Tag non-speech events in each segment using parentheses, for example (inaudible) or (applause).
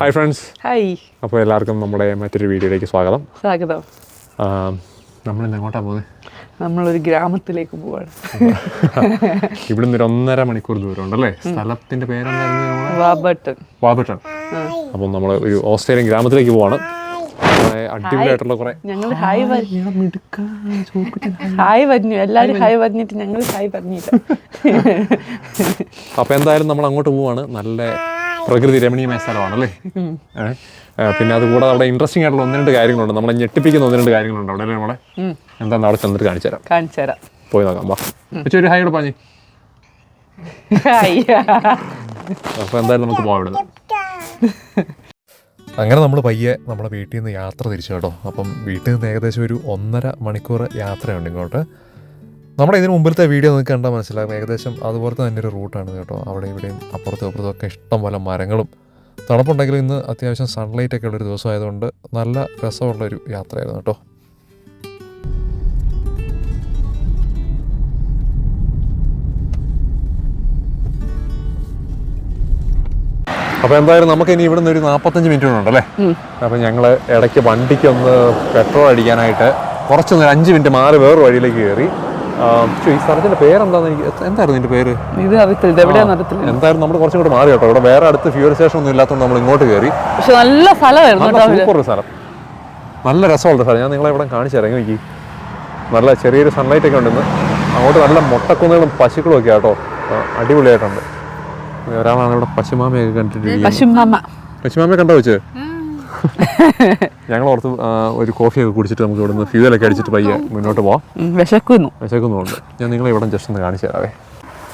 Hi friends hi അപ്പോൾ എല്ലാവർക്കും നമ്മുടെ മറ്റൊരു വീഡിയോയിലേക്ക് സ്വാഗതം. സ്വാഗതം. നമ്മൾ ഇന്ന് എങ്ങോട്ടാണ് പോകുന്നത് നമ്മളൊരു ഗ്രാമത്തിലേക്ക് പോവാണ്. (laughs) ഇവിടുന്ന് ഒരു ഒന്നര മണിക്കൂർ ദൂരം ഉണ്ടല്ലേ സ്ഥലത്തിന്റെ പേരെന്തായിരുന്നു അപ്പൊ വാബട്ടൺ. അപ്പം നമ്മൾ ഒരു ഓസ്ട്രേലിയൻ ഗ്രാമത്തിലേക്ക് പോവാണ്. അടിപൊളിയായിട്ടുള്ള കുറേ ഞങ്ങൾ ഹായ് ഹായ് പറഞ്ഞു എല്ലാവരും ഹായ് പറഞ്ഞിട്ട് ഞങ്ങൾ ഹായ് പറഞ്ഞില്ല. (laughs) അപ്പോൾ എന്തായാലും നമ്മൾ അങ്ങോട്ട് പോവാണ്. നല്ല പ്രകൃതി രമണീയമായ സ്ഥലമാണല്ലേ? അല്ലേ പിന്നെ അതുകൂടാതെ അവിടെ ഇൻട്രസ്റ്റിംഗ് ആയിട്ടുള്ള ഒന്ന് രണ്ട് കാര്യങ്ങളുണ്ട്. നമ്മളെ ഞെട്ടിപ്പിക്കുന്ന ഒന്ന് രണ്ട് കാര്യങ്ങളുണ്ട് അവിടെ നമ്മളെ? എന്താണെന്ന് അവിടെ ചെന്നിട്ട് കാണിച്ചു തരാം. കാണിച്ചു തരാം. പോയി നോക്കാം വാ. ഒരു ഹൈ പറഞ്ഞു. അപ്പൊ അപ്പോൾ എന്തായാലും നമുക്ക് പോകാം ഇവിടുന്ന്. (laughs) അങ്ങനെ നമ്മൾ പയ്യെ നമ്മുടെ വീട്ടിൽ നിന്ന് യാത്ര തിരിച്ചു കേട്ടോ. അപ്പം വീട്ടിൽ നിന്ന് ഏകദേശം ഒരു ഒന്നര മണിക്കൂർ യാത്രയുണ്ട് ഇങ്ങോട്ട്. നമ്മുടെ ഇതിന് മുമ്പിലത്തെ വീഡിയോ നിങ്ങൾക്ക് കണ്ടാൽ മനസ്സിലാകും. ഏകദേശം അതുപോലത്തെ തന്നെ ഒരു റൂട്ടാണ് കേട്ടോ. അവിടെ ഇവിടെയും അപ്പുറത്തും അപ്പുറത്തും ഒക്കെ ഇഷ്ടം പോലെ മരങ്ങളും. തണുപ്പുണ്ടെങ്കിലും ഇന്ന് അത്യാവശ്യം സൺലൈറ്റ് ഒക്കെ ഉള്ളൊരു ദിവസമായതുകൊണ്ട് നല്ല രസമുള്ളൊരു യാത്രയായിരുന്നു കേട്ടോ. അപ്പൊ എന്തായാലും നമുക്ക് ഇനി ഇവിടുന്ന് ഒരു നാൽപ്പത്തഞ്ച് മിനിറ്റ് ഉണ്ടല്ലേ? അപ്പൊ ഞങ്ങൾ ഇടയ്ക്ക് വണ്ടിക്ക് ഒന്ന് പെട്രോൾ അടിക്കാനായിട്ട് കുറച്ചൊന്ന് ഒരു അഞ്ച് മിനിറ്റ് മാറി വേറൊരു വഴിയിലേക്ക് കയറി ഈ സ്ഥലത്തിന്റെ പേരെന്താന്ന് എനിക്ക് എന്തായിരുന്നു ഇതിന്റെ പേര്? ഇത് അറിയത്തില്ല ഇത് എവിടെയാന്ന് അറിയത്തില്ല. എന്തായാലും നമ്മൾ കുറച്ചും കൂടെ മാറി കേട്ടോ. ഇവിടെ വേറെ അടുത്ത് ഫ്യൂൽ സ്റ്റേഷൻ ഒന്നും ഇല്ലാത്തതുകൊണ്ട് നമ്മൾ ഇങ്ങോട്ട് കയറി. പക്ഷെ നല്ല സ്ഥലമായിരുന്നു സൂപ്പർ സ്ഥലം. നല്ല രസമുള്ള സ്ഥലം. ഞാൻ നിങ്ങളെ ഇവിടെ കാണിച്ചു തരാം. നോക്കി. നല്ല ചെറിയൊരു സൺലൈറ്റ് ഒക്കെ ഉണ്ടെന്ന്. അങ്ങോട്ട് നല്ല മുട്ടക്കുന്നുകളും പശുക്കളും ഒക്കെ ആട്ടോ. അടിപൊളിയായിട്ടുണ്ട്. ഒരാളാണ് ഇവിടെ പശുമാമയൊക്കെ കണ്ടിട്ട് പശുമാമ. പശുമാമയെ കണ്ടോ വെച്ച്? (laughs) ഞങ്ങൾ ഓർത്ത് ഒരു കോഫി ഒക്കെ കുടിച്ചിട്ട് നമുക്ക് ഇവിടുന്ന് ഫ്യൂലൊക്കെ അടിച്ചിട്ട് പയ്യെ മുന്നോട്ട് പോവാം. വിശക്കുന്നു. വിശക്കുന്നുണ്ട്. ഞാൻ നിങ്ങളെ ഇവിടെ ജസ്റ്റ് ഒന്ന് കാണിച്ചു തരാവേ.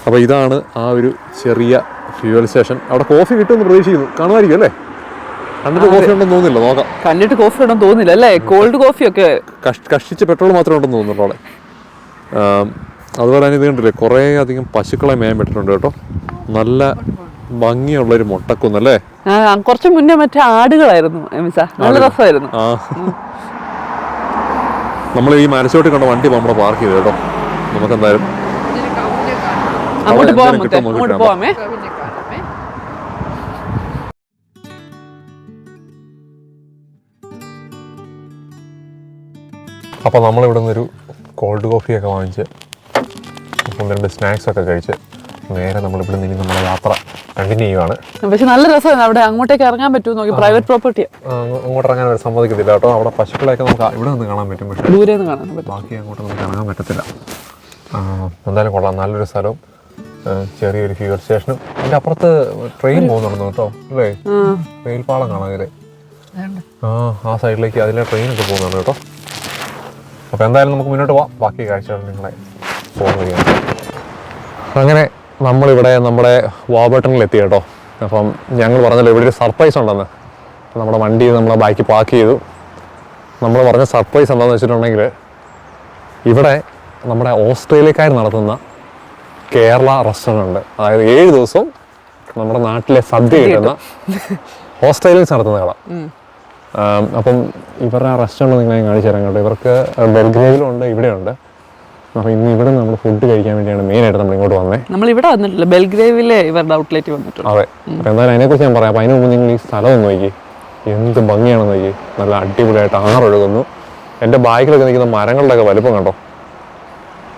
അപ്പോൾ ഇതാണ് ആ ഒരു ചെറിയ ഫ്യൂവൽ സ്റ്റേഷൻ. അവിടെ കോഫി കിട്ടുമെന്ന് പ്രതീക്ഷിക്കുന്നു. കാണുമായിരിക്കും അല്ലേ? കണ്ടിട്ട് കോഫി ഉണ്ടെന്ന് തോന്നുന്നില്ല. നോക്കാം. കണ്ടിട്ട് കോഫി ഉണ്ടെന്ന് തോന്നില്ല അല്ലേ? കോൾഡ് കോഫി ഒക്കെ. കഷ്ടിച്ച് പെട്രോൾ മാത്രം ഉണ്ടെന്ന് തോന്നുന്നുള്ളൂ അവിടെ. അതുപോലെ തന്നെ ഇത് കണ്ടില്ലേ? കുറേ അധികം പശുക്കളെ മേയാൻ പെട്ടിട്ടുണ്ട് കേട്ടോ. നല്ല ഭംഗിയുള്ളൊരു മുട്ടക്കുന്ന് അല്ലേ? കുറച്ച് മുന്നേ മറ്റേ ആടുകളായിരുന്നു എമിസ നല്ല രസമായിരുന്നു. നമ്മൾ ഈ മനസ്സോട്ട് കണ്ട വണ്ടി നമ്മുടെ പാർക്ക് ചെയ്തു കേട്ടോ. നമുക്ക് എന്തായാലും അങ്ങോട്ട് നമ്മളിവിടെ അങ്ങോട്ട് പോവാമേ അപ്പോൾ നമ്മൾ നിന്നൊരു കോൾഡ് കോഫിയൊക്കെ വാങ്ങിച്ച് രണ്ട് സ്നാക്സ് ഒക്കെ കഴിച്ച് നേരെ നമ്മളിവിടെ നിന്ന് നമ്മുടെ യാത്ര കണ്ടിന്യൂ ചെയ്യുവാണ്. പക്ഷെ നല്ല രസമാണ്. അവിടെ അങ്ങോട്ടേക്ക് ഇറങ്ങാൻ പറ്റുമോ നോക്കി. പ്രൈവറ്റ് പ്രോപ്പർട്ടി അങ്ങോട്ട് ഇറങ്ങാൻ അവർ സമ്മതിക്കത്തില്ല കേട്ടോ. അവിടെ പശുക്കളെയൊക്കെ നമുക്ക് ഇവിടെ നിന്ന് കാണാൻ പറ്റും പക്ഷേ. ദൂരെ നിന്ന് കാണാൻ പറ്റും. ബാക്കി അങ്ങോട്ട് നമുക്ക് ഇറങ്ങാൻ പറ്റത്തില്ല. എന്തായാലും കൊള്ളാം. നല്ലൊരു സ്ഥലവും ചെറിയൊരു ഫ്യൂവൽ സ്റ്റേഷനും അതിന്റെ അപ്പുറത്ത് ട്രെയിൻ പോകുന്നുണ്ടെന്ന് കേട്ടോ അല്ലേ? റെയിൽ പാളം കാണാം അതിലെ. ആ ആ സൈഡിലേക്ക് അതിലെ ട്രെയിനൊക്കെ പോകുന്നുണ്ട് കേട്ടോ. അപ്പോൾ എന്തായാലും നമുക്ക് മുന്നോട്ട് പോവാം. ബാക്കി കാഴ്ചകൾ നിങ്ങളെ വഴിയാണ്. അങ്ങനെ നമ്മളിവിടെ നമ്മുടെ വാബട്ടണിൽ എത്തി കേട്ടോ. അപ്പം ഞങ്ങൾ പറഞ്ഞല്ലോ ഇവിടെ ഒരു സർപ്രൈസ് ഉണ്ടെന്ന്. നമ്മുടെ വണ്ടി നമ്മളെ ബാക്കി പാർക്ക് ചെയ്തു. നമ്മൾ പറഞ്ഞ സർപ്രൈസ് എന്താണെന്ന് വെച്ചിട്ടുണ്ടെങ്കിൽ ഇവിടെ നമ്മുടെ ഓസ്ട്രേലിയക്കാർ നടത്തുന്ന കേരള റെസ്റ്റോറന്റ് ഉണ്ട് അതായത് ഏഴ് ദിവസവും നമ്മുടെ നാട്ടിലെ സദ്യ കിട്ടുന്ന ഓസ്ട്രേലിയൻസ് നടത്തുന്ന കട. അപ്പം ഇവരുടെ ആ റെസ്റ്റോറന്റ് നിങ്ങളെ കാണിച്ചു തരാം കേട്ടോ. ഇവർക്ക് ബെൽഗ്രേവിലും ഉണ്ട് ഇവിടെയുണ്ട്. അപ്പോൾ ഇന്ന് ഇവിടെ നമ്മൾ ഫുഡ് കഴിക്കാൻ വേണ്ടിയാണ് മെയിനായിട്ട് നമ്മൾ ഇങ്ങോട്ട് വന്നത് നമ്മൾ ഇവിടെ വന്നിട്ടില്ല. ബെൽഗ്രേവിലെ ഇവരുടെ ഔട്ട്ലെറ്റ് വന്നിട്ടുണ്ട്. അതെ. അപ്പോൾ എന്തായാലും അതിനെക്കുറിച്ച് ഞാൻ പറയാം. അപ്പോൾ അതിന് മുമ്പ് നിങ്ങൾ ഈ സ്ഥലം ഒന്ന് നോക്കി. എന്ത് ഭംഗിയാണെന്ന് നോക്കി. നല്ല അടിപൊളിയായിട്ട് ആറൊഴുകുന്നു. എന്റെ ബാക്കിലൊക്കെ നിൽക്കുന്ന മരങ്ങളുടെയൊക്കെ വലുപ്പം കണ്ടോ?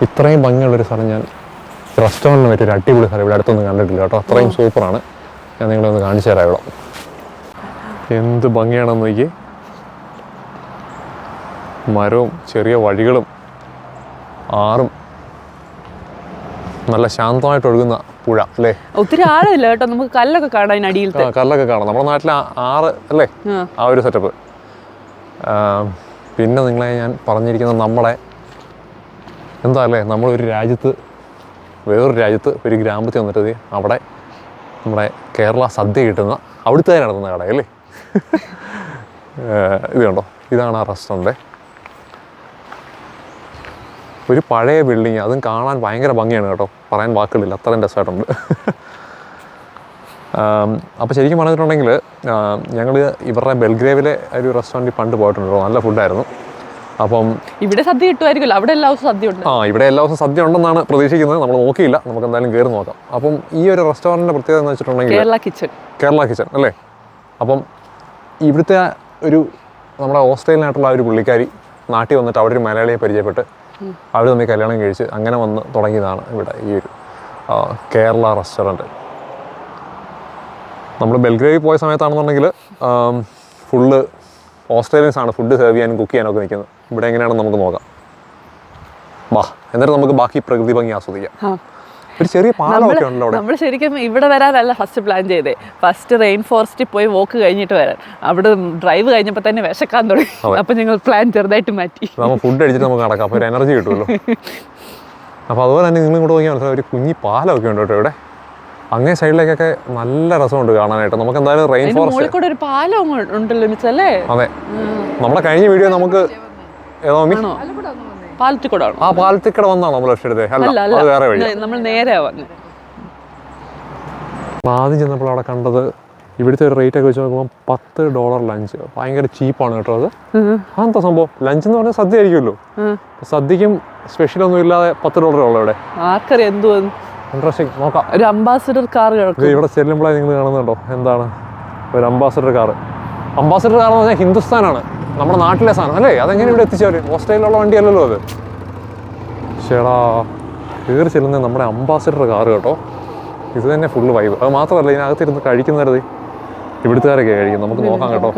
ഇത്രയും ഭംഗിയുള്ളൊരു സ്ഥലം ഞാൻ റെസ്റ്റോറന്റിന് പറ്റിയൊരു അടിപൊളി സ്ഥലം ഇവിടെ അടുത്തൊന്നും കണ്ടിട്ടില്ല കേട്ടോ. അത്രയും സൂപ്പറാണ്. ഞാൻ നിങ്ങളെ ഒന്ന് കാണിച്ചു തരാം ഇവിടെ. എന്ത് ഭംഗിയാണെന്ന് നോക്കി. മരവും ചെറിയ വഴികളും ആറും നല്ല ശാന്തമായിട്ട് ഒഴുകുന്ന പുഴ അല്ലേ? ഒത്തിരി ആഴമില്ല കേട്ടോ. നമുക്ക് കല്ലൊക്കെ കാണാൻ അടിയിൽ കല്ലൊക്കെ കാണാം. നമ്മുടെ നാട്ടിലെ ആറ് അല്ലേ? ആ. ഒരു സെറ്റപ്പ് പിന്നെ നിങ്ങളെ ഞാൻ പറഞ്ഞിരിക്കുന്ന നമ്മളെ എന്താ അല്ലേ? നമ്മളൊരു രാജ്യത്ത് വേറൊരു രാജ്യത്ത് ഒരു ഗ്രാമത്തിൽ വന്നിട്ട് അവിടെ നമ്മുടെ കേരള സദ്യ കിട്ടുന്ന അവിടുത്തെ നടത്തുന്ന കടയല്ലേ (laughs) ഇത് കണ്ടോ? ഇതാണ് ആ റെസ്റ്റോറന്റ് ഒരു പഴയ ബിൽഡിങ് അതും കാണാൻ ഭയങ്കര ഭംഗിയാണ് കേട്ടോ. പറയാൻ വാക്കുകളില്ല അത്രയും രസമായിട്ടുണ്ട്. (laughs) അപ്പോൾ ശരിക്കും പറഞ്ഞിട്ടുണ്ടെങ്കിൽ ഞങ്ങൾ ഇവരുടെ ബെൽഗ്രേവിലെ ഒരു റെസ്റ്റോറന്റിൽ പണ്ട് പോയിട്ടുണ്ട്. നല്ല ഫുഡായിരുന്നു അപ്പം ഇവിടെ സദ്യ കിട്ടുമായിരിക്കുമല്ലോ അവിടെ എല്ലാ ദിവസവും സദ്യ ഉണ്ട്. ആ ഇവിടെ എല്ലാ ദിവസവും സദ്യ ഉണ്ടെന്നാണ് പ്രതീക്ഷിക്കുന്നത് നമ്മൾ നോക്കിയില്ല നമുക്ക് എന്തായാലും കയറി നോക്കാം. അപ്പം ഈ ഒരു റെസ്റ്റോറന്റിന്റെ പ്രത്യേകത എന്ന് വെച്ചിട്ടുണ്ടെങ്കിൽ കേരള കിച്ചൺ കേരള കിച്ചൺ അല്ലേ? അപ്പം ഇവിടുത്തെ ഒരു നമ്മുടെ ഓസ്ട്രേലിയനായിട്ടുള്ള ഒരു പുള്ളിക്കാരി നാട്ടിൽ വന്നിട്ട് അവിടെ ഒരു മലയാളിയെ പരിചയപ്പെട്ട് അവർ തമ്മിൽ കല്യാണം കഴിച്ച് അങ്ങനെ വന്ന് തുടങ്ങിയതാണ് ഇവിടെ ഈ ഒരു കേരള റെസ്റ്റോറന്റ് നമ്മൾ ബെൽഗ്രേവിൽ പോയ സമയത്താണെന്നുണ്ടെങ്കിൽ ഫുള്ള് ഓസ്ട്രേലിയൻസ് ആണ് ഫുഡ് സെർവ് ചെയ്യാനും കുക്ക് ചെയ്യാനും ഒക്കെ നിൽക്കുന്നത്. ഇവിടെ എങ്ങനെയാണെന്ന് നമുക്ക് നോക്കാം. വാ എന്നിട്ട് നമുക്ക് ബാക്കി പ്രകൃതി ഭംഗി ആസ്വദിക്കാം. ഒരു ചെറിയ പാലമൊക്കെ നമ്മൾ ശരിക്കും ഇവിടെ വരാനല്ല ഫസ്റ്റ് പ്ലാൻ ചെയ്തേ. ഫസ്റ്റ് റെയിൻ ഫോറസ്റ്റിൽ പോയി വോക്ക് കഴിഞ്ഞിട്ട് വരാൻ. അവിടെ ഡ്രൈവ് കഴിഞ്ഞപ്പോൾ തന്നെ വിശക്കാൻ തുടങ്ങി. അപ്പം ഞങ്ങൾ പ്ലാൻ ചെറുതായിട്ട് മാറ്റി. നമ്മൾ ഫുഡ് അടിച്ചിട്ട് നമുക്ക് നടക്കാം. അപ്പോൾ ഒരു എനർജി കിട്ടുമല്ലോ. അപ്പോൾ അതുപോലെ തന്നെ നിങ്ങൾ ഇങ്ങോട്ട് നോക്കിയാൽ മനസ്സിലായി ഒരു കുഞ്ഞി പാലമൊക്കെ ഉണ്ട് കേട്ടോ ഇവിടെ. അങ്ങേ സൈഡിലേക്കൊക്കെ നല്ല രസമുണ്ട് കാണാനായിട്ട്. നമുക്ക് എന്തായാലും റെയിൻ ഫോറസ്റ്റ് ഒരു പാലം ഉണ്ടല്ലോ അതെ. നമ്മളെ കഴിഞ്ഞ വീഡിയോ നമുക്ക് ഏതോ മമ്മി ആണോ പാലത്തിൽ കൂടെ ആണോ ആ പാലത്തിക്കട വന്നാണ് നമ്മൾ എടുത്തത്? അല്ല അത് വേറെ വഴി. നമ്മൾ നേരെ വന്ന് ആദ്യം ചെന്നപ്പോൾ അവിടെ കണ്ടത് ഇവിടുത്തെ ഒരു റേറ്റ് ഒക്കെ വെച്ച് നോക്കുമ്പോൾ പത്ത് ഡോളർ ലഞ്ച് ഭയങ്കര ചീപ്പാണ് കേട്ടോ അത്. അതെന്താ സംഭവം? ലഞ്ച് എന്ന് പറഞ്ഞാൽ സദ്യ ആയിരിക്കുമല്ലോ സദ്യക്കും സ്പെഷ്യൽ ഒന്നും ഇല്ലാതെ പത്ത് ഡോളർ ഉള്ളൂ ഇവിടെ ആർക്കറിയാം ഇൻട്രസ്റ്റിംഗ് നോക്കാം. ഒരു അംബാസിഡർ കാർ കിടക്കും. ഇവിടെ ചെല്ലുമ്പോഴാണ് നിങ്ങൾ കാണുന്നുണ്ടോ എന്താണ്? ഒരു അംബാസിഡർ കാർ അംബാസിഡർ കാർ എന്ന് പറഞ്ഞാൽ ഹിന്ദുസ്ഥാനാണ്. നമ്മുടെ നാട്ടിലെ സാധനം അല്ലേ? അതെങ്ങനെ ഇവിടെ എത്തിച്ചവർ ഓസ്ട്രേലിയയിലുള്ള വണ്ടിയല്ലല്ലോ അത്. ചേടാ കയറി ചെല്ലുന്നത് നമ്മുടെ അംബാസിഡർ കാറ് കേട്ടോ. ഇത് തന്നെ ഫുള്ള് വൈബ് അത് മാത്രമല്ല ഇതിനകത്ത് ഇതിനകത്തിരുന്ന് കഴിക്കുന്നത് ഇവിടുത്തുകാരൊക്കെ കഴിക്കും നമുക്ക് നോക്കാം കേട്ടോ.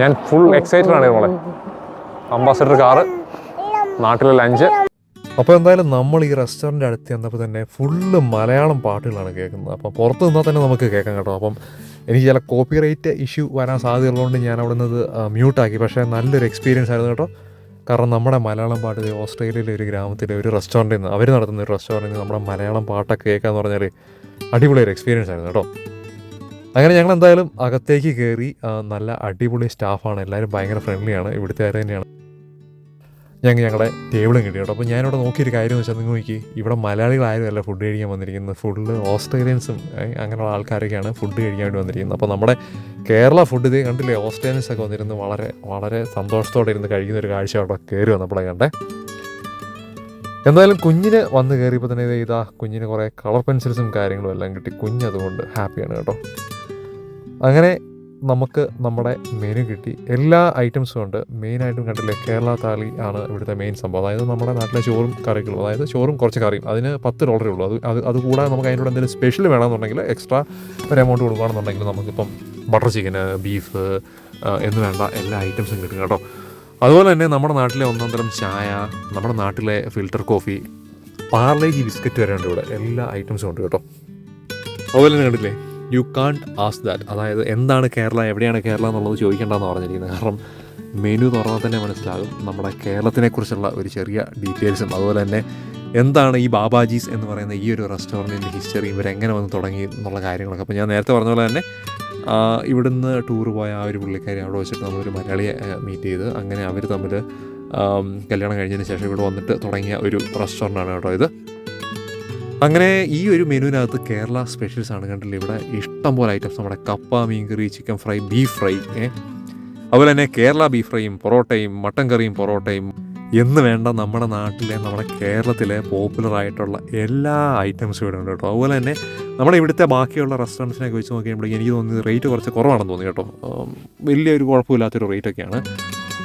ഞാൻ ഫുൾ എക്സൈറ്റഡ് ആണ് നമ്മളെ അംബാസിഡർ കാറ് നാട്ടിലെ ലഞ്ച് അപ്പോൾ എന്തായാലും നമ്മൾ ഈ റെസ്റ്റോറന്റ് അടുത്ത് ചെന്നപ്പോൾ തന്നെ ഫുള്ള് മലയാളം പാട്ടുകളാണ് കേൾക്കുന്നത്. അപ്പോൾ പുറത്ത് നിന്നാൽ തന്നെ നമുക്ക് കേൾക്കാം കേട്ടോ. അപ്പം എനിക്ക് ചില കോപ്പി റൈറ്റ് ഇഷ്യൂ വരാൻ സാധ്യതയുള്ളതുകൊണ്ട് ഞാൻ അവിടെ നിന്ന് മ്യൂട്ടാക്കി പക്ഷേ നല്ലൊരു എക്സ്പീരിയൻസ് ആയിരുന്നു കേട്ടോ. കാരണം നമ്മുടെ മലയാളം പാട്ട് ഓസ്ട്രേലിയയിലെ ഒരു ഗ്രാമത്തിലെ ഒരു റെസ്റ്റോറന്റിൽ നിന്ന് അവർ നടത്തുന്ന ഒരു റെസ്റ്റോറന്റിൽ നിന്ന് നമ്മുടെ മലയാളം പാട്ടൊക്കെ കേൾക്കുക എന്ന് പറഞ്ഞാൽ അടിപൊളി ഒരു എക്സ്പീരിയൻസ് ആയിരുന്നു കേട്ടോ. അങ്ങനെ ഞങ്ങൾ എന്തായാലും അകത്തേക്ക് കയറി നല്ല അടിപൊളി സ്റ്റാഫാണ് എല്ലാവരും ഭയങ്കര ഫ്രണ്ട്ലിയാണ് ഇവിടുത്തെ തന്നെയാണ്. ഞങ്ങൾ ഞങ്ങളുടെ ടേബിളും കിട്ടി കേട്ടോ. അപ്പോൾ ഞാനിവിടെ നോക്കിയൊരു കാര്യം വെച്ചാൽ നിങ്ങൾ നോക്കി ഇവിടെ മലയാളികളായിരുന്നല്ല ഫുഡ് കഴിക്കാൻ വന്നിരിക്കുന്നത്. ഫുള്ള് ഓസ്ട്രേലിയൻസും അങ്ങനെയുള്ള ആൾക്കാരൊക്കെയാണ് ഫുഡ് കഴിക്കാൻ വേണ്ടി വന്നിരിക്കുന്നത്. അപ്പോൾ നമ്മുടെ കേരള ഫുഡ് ഇതേ കണ്ടില്ലേ ഓസ്ട്രേലിയൻസ് ഒക്കെ വന്നിരുന്ന് വളരെ വളരെ സന്തോഷത്തോടെ ഇരുന്ന് കഴിക്കുന്ന ഒരു കാഴ്ച അവിടെ കയറി വന്നപ്പോഴേ കണ്ടേ. എന്തായാലും കുഞ്ഞിന് വന്ന് കയറിയപ്പോൾ തന്നെ ഇതേ ഇതാ കുഞ്ഞിന് കുറേ കളർ പെൻസിൽസും കാര്യങ്ങളും എല്ലാം കിട്ടി. കുഞ്ഞ് അതുകൊണ്ട് ഹാപ്പിയാണ് കേട്ടോ. അങ്ങനെ നമുക്ക് നമ്മുടെ മെനു കിട്ടി. എല്ലാ ഐറ്റംസും ഉണ്ട്. മെയിനായിട്ടും കണ്ടില്ലേ കേരള താളി ആണ് ഇവിടുത്തെ മെയിൻ സംഭവം. അതായത് നമ്മുടെ നാട്ടിലെ ചോറും കറികളും അതായത് ചോറും കുറച്ച് കറിയും. അതിന് പത്ത് ഡോളറേ ഉള്ളൂ. അത് അത് അതുകൂടാതെ നമുക്ക് അതിനോട് എന്തെങ്കിലും സ്പെഷ്യൽ വേണമെന്നുണ്ടെങ്കിൽ എക്സ്ട്രാ ഒരു എമൗണ്ട് കൊടുക്കുകയാണെന്നുണ്ടെങ്കിൽ നമുക്കിപ്പം ബട്ടർ ചിക്കന് ബീഫ് എന്ന് വേണ്ട എല്ലാ ഐറ്റംസും കിട്ടും കേട്ടോ. അതുപോലെ തന്നെ നമ്മുടെ നാട്ടിലെ ഒന്നാം തരം ചായ നമ്മുടെ നാട്ടിലെ ഫിൽറ്റർ കോഫി പാർലേജി ബിസ്ക്കറ്റ് വരെ ഉണ്ട് ഇവിടെ. എല്ലാ ഐറ്റംസും ഉണ്ട് കേട്ടോ. അതുപോലെ തന്നെ കണ്ടില്ലേ യു കാൺട്ട് ആസ് ദാറ്റ് അതായത് എന്താണ് കേരള എവിടെയാണ് കേരള എന്നുള്ളത് ചോദിക്കേണ്ടെന്ന് പറഞ്ഞിരിക്കുന്നത്. കാരണം മെനു തുറന്നാൽ തന്നെ മനസ്സിലാകും നമ്മുടെ കേരളത്തിനെക്കുറിച്ചുള്ള ഒരു ചെറിയ ഡീറ്റെയിൽസും അതുപോലെ തന്നെ എന്താണ് ഈ ബാബാജീസ് എന്ന് പറയുന്ന ഈ ഒരു റെസ്റ്റോറന്റിന്റെ ഹിസ്റ്ററി ഇവരെങ്ങനെ വന്ന് തുടങ്ങി എന്നുള്ള കാര്യങ്ങളൊക്കെ. അപ്പോൾ ഞാൻ നേരത്തെ പറഞ്ഞ പോലെ തന്നെ ഇവിടുന്ന് ടൂർ പോയ ആ ഒരു പുള്ളിക്കാരി അവിടെ വെച്ചിട്ട് നമ്മളൊരു മലയാളിയെ മീറ്റ് ചെയ്ത് അങ്ങനെ അവർ തമ്മിൽ കല്യാണം കഴിഞ്ഞതിന് ശേഷം ഇവിടെ വന്നിട്ട് തുടങ്ങിയ ഒരു റെസ്റ്റോറന്റാണ് കേട്ടോ ഇത്. അങ്ങനെ ഈ ഒരു മെനുവിനകത്ത് കേരള സ്പെഷ്യൽസ് ആണ് കണ്ടില്ലേ? ഇവിടെ ഇഷ്ടംപോലെ ഐറ്റംസ് നമ്മുടെ കപ്പ മീൻകറി ചിക്കൻ ഫ്രൈ ബീഫ് ഫ്രൈ അതുപോലെ തന്നെ കേരള ബീഫ് ഫ്രൈയും പൊറോട്ടയും മട്ടൻ കറിയും പൊറോട്ടയും. എന്ന് വേണ്ട നമ്മുടെ നാട്ടിലെ നമ്മുടെ കേരളത്തിലെ പോപ്പുലർ ആയിട്ടുള്ള എല്ലാ ഐറ്റംസും ഇവിടെ ഉണ്ട് കേട്ടോ. അതുപോലെ തന്നെ നമ്മുടെ ഇവിടുത്തെ ബാക്കിയുള്ള റെസ്റ്റോറന്റ്സിനൊക്കെ വെച്ച് നോക്കിയപ്പോഴേക്കും എനിക്ക് തോന്നുന്നത് റേറ്റ് കുറച്ച് കുറവാണെന്ന് തോന്നി കേട്ടോ. വലിയൊരു കുഴപ്പമില്ലാത്തൊരു റേറ്റ് ഒക്കെയാണ്.